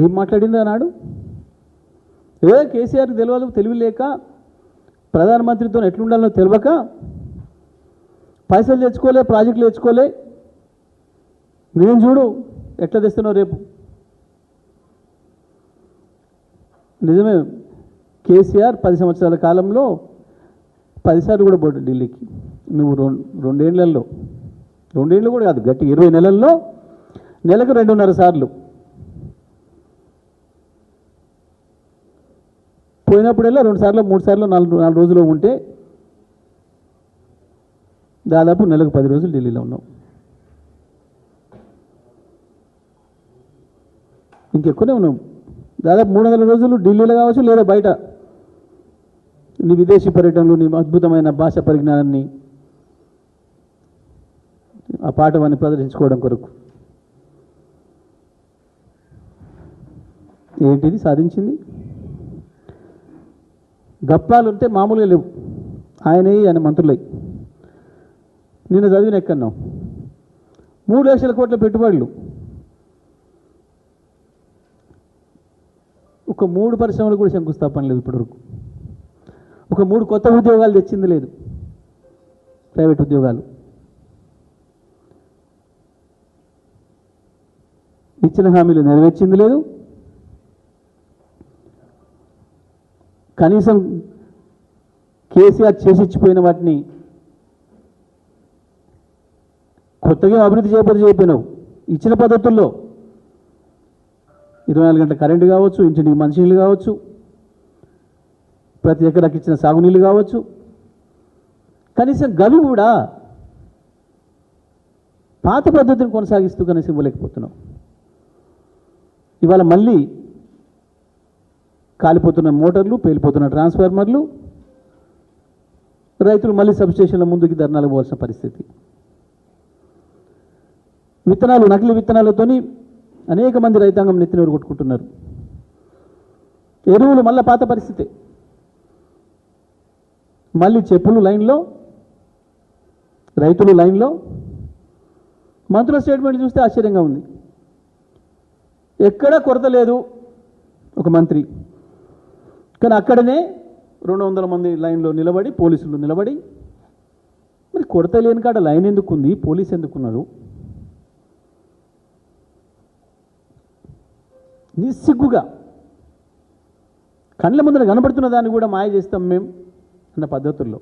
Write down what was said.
ఏం మాట్లాడింది అన్నాడు? ఏ కేసీఆర్ తెలియదు తెలివి లేక ప్రధానమంత్రితో ఎట్లుండాలో తెలియక పైసలు తెచ్చుకోలే ప్రాజెక్టులు తెచ్చుకోలే. నేను చూడు ఎట్లా తెస్తున్నావు రేపు? నిజమే కేసీఆర్ పది సంవత్సరాల కాలంలో పదిసార్లు కూడా పోటీ ఢిల్లీకి. నువ్వు రెండు రెండేళ్ళలో రెండేళ్ళు కూడా కాదు గట్టి ఇరవై నెలల్లో నెలకు రెండున్నర సార్లు. పోయినప్పుడల్లా రెండు సార్లు మూడు సార్లు నాలుగు నాలుగు రోజులు ఉంటే దాదాపు నెలకు పది రోజులు ఢిల్లీలో ఉన్నాం. ఇంకెక్కువనే ఉన్నాం. దాదాపు మూడు వందల రోజులు ఢిల్లీలో కావచ్చు లేదా బయట. నీ విదేశీ పర్యటనలు నీ అద్భుతమైన భాష పరిజ్ఞానాన్ని ఆ పాఠవాన్ని ప్రదర్శించుకోవడం కొరకు. ఏంటిది సాధించింది? గప్పాలు ఉంటే మామూలుగా లేవు. ఆయనే ఆయన మంత్రులై. నిన్న చదివిన ఎక్కన్నాం. మూడు లక్షల కోట్ల పెట్టుబడులు. ఒక మూడు పరిశ్రమలు కూడా శంకుస్థాపన లేదు ఇప్పటివరకు. ఒక మూడు కొత్త ఉద్యోగాలు తెచ్చింది లేదు. ప్రైవేట్ ఉద్యోగాలు. ఇచ్చిన హామీలు నెరవేర్చింది లేదు. కనీసం కేసీఆర్ చేసిచ్చిపోయిన వాటిని కొత్తగా అభివృద్ధి చేయబడి చేయకపోయినావు ఇచ్చిన పద్ధతుల్లో ఇరవై నాలుగు గంటల కరెంటు కావచ్చు ఇంటికి మంచినీళ్ళు కావచ్చు ప్రతి ఎకరాకి ఇచ్చిన సాగునీళ్ళు కావచ్చు. కనీసం గవి కూడా పాత పద్ధతిని కొనసాగిస్తూ కనీసం ఇవ్వలేకపోతున్నాం ఇవాళ మళ్ళీ కాలిపోతున్న మోటార్లు పేలిపోతున్న ట్రాన్స్ఫార్మర్లు. రైతులు మళ్ళీ సబ్స్టేషన్ల ముందుకి ధర్నాలు పోవాల్సిన పరిస్థితి. విత్తనాలు నకిలీ విత్తనాలతోని అనేక మంది రైతాంగం నెత్తినూరు కొట్టుకుంటున్నారు. ఎరువులు మళ్ళీ పాత పరిస్థితి. మళ్ళీ చెప్పులు లైన్లో రైతులు లైన్లో. మంత్రుల స్టేట్మెంట్ చూస్తే ఆశ్చర్యంగా ఉంది. ఎక్కడా కొరత లేదు ఒక మంత్రి. కానీ అక్కడనే రెండు వందల మంది లైన్లో నిలబడి పోలీసులు నిలబడి మరి కొరత లేని కాడ లైన్ ఎందుకుంది? పోలీస్ ఎందుకున్నారు? నిస్సిగ్గుగా కండ్ల ముందర కనబడుతున్న దాన్ని కూడా మాయ చేస్తాం మేము అన్న పద్ధతుల్లో.